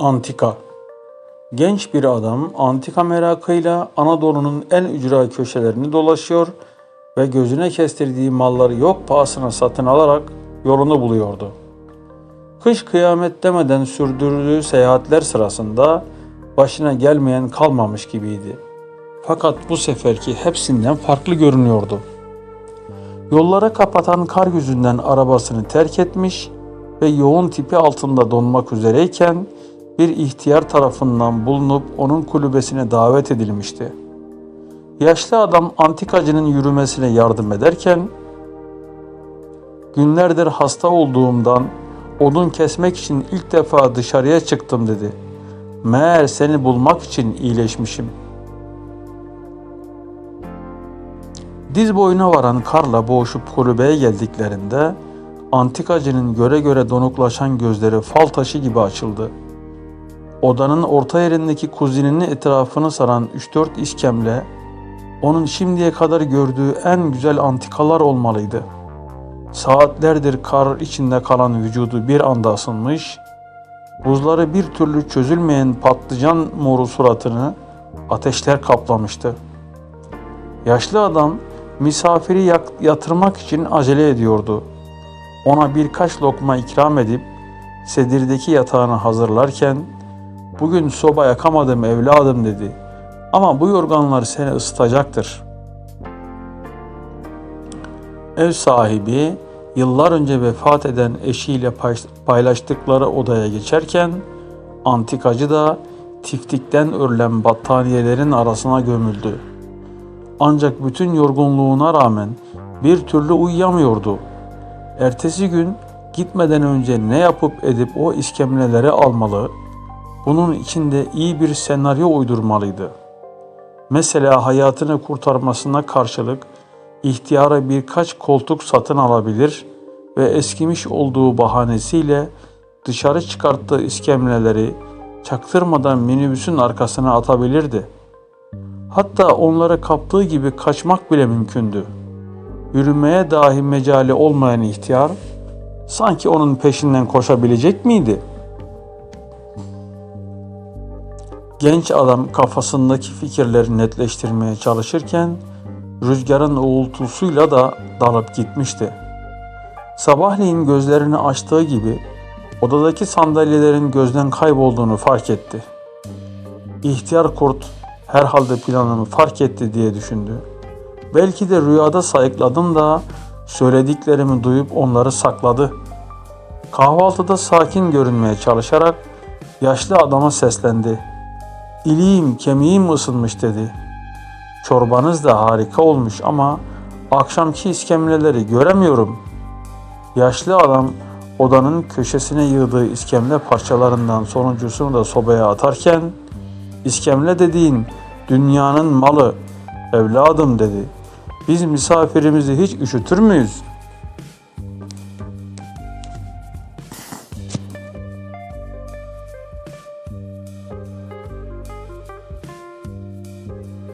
Antika Genç bir adam antika merakıyla Anadolu'nun en ücra köşelerini dolaşıyor ve gözüne kestirdiği malları yok pahasına satın alarak yolunu buluyordu. Kış kıyamet demeden sürdürdüğü seyahatler sırasında başına gelmeyen kalmamış gibiydi. Fakat bu seferki hepsinden farklı görünüyordu. Yollara kapatan kar yüzünden arabasını terk etmiş ve yoğun tipi altında donmak üzereyken bir ihtiyar tarafından bulunup onun kulübesine davet edilmişti. Yaşlı adam antikacının yürümesine yardım ederken günlerdir hasta olduğumdan odun kesmek için ilk defa dışarıya çıktım dedi. Meğer seni bulmak için iyileşmişim. Diz boyuna varan karla boğuşup kulübeye geldiklerinde antikacının göre göre donuklaşan gözleri fal taşı gibi açıldı. Odanın orta yerindeki kuzininin etrafını saran 3-4 iskemle onun şimdiye kadar gördüğü en güzel antikalar olmalıydı. Saatlerdir kar içinde kalan vücudu bir anda ısınmış, buzları bir türlü çözülmeyen patlıcan moru suratını ateşler kaplamıştı. Yaşlı adam misafiri yatırmak için acele ediyordu. Ona birkaç lokma ikram edip sedirdeki yatağını hazırlarken Bugün soba yakamadım evladım dedi. Ama bu yorganlar seni ısıtacaktır. Ev sahibi yıllar önce vefat eden eşiyle paylaştıkları odaya geçerken antikacı da tiftikten örülen battaniyelerin arasına gömüldü. Ancak bütün yorgunluğuna rağmen bir türlü uyuyamıyordu. Ertesi gün gitmeden önce ne yapıp edip o iskemleleri almalı, bunun içinde iyi bir senaryo uydurmalıydı. Mesela hayatını kurtarmasına karşılık ihtiyara birkaç koltuk satın alabilir ve eskimiş olduğu bahanesiyle dışarı çıkarttığı iskemleleri çaktırmadan minibüsün arkasına atabilirdi. Hatta onlara kaptığı gibi kaçmak bile mümkündü. Yürümeye dahi mecali olmayan ihtiyar sanki onun peşinden koşabilecek miydi?'' Genç adam kafasındaki fikirleri netleştirmeye çalışırken rüzgarın uğultusuyla da dalıp gitmişti. Sabahleyin gözlerini açtığı gibi odadaki sandalyelerin gözden kaybolduğunu fark etti. İhtiyar kurt herhalde planımı fark etti diye düşündü. Belki de rüyada sayıkladım da söylediklerimi duyup onları sakladı. Kahvaltıda sakin görünmeye çalışarak yaşlı adama seslendi. İliğim kemiğim ısınmış dedi. Çorbanız da harika olmuş ama akşamki iskemleleri göremiyorum. Yaşlı adam odanın köşesine yığdığı iskemle parçalarından sonuncusunu da sobaya atarken iskemle dediğin dünyanın malı evladım dedi. Biz misafirimizi hiç üşütür müyüz?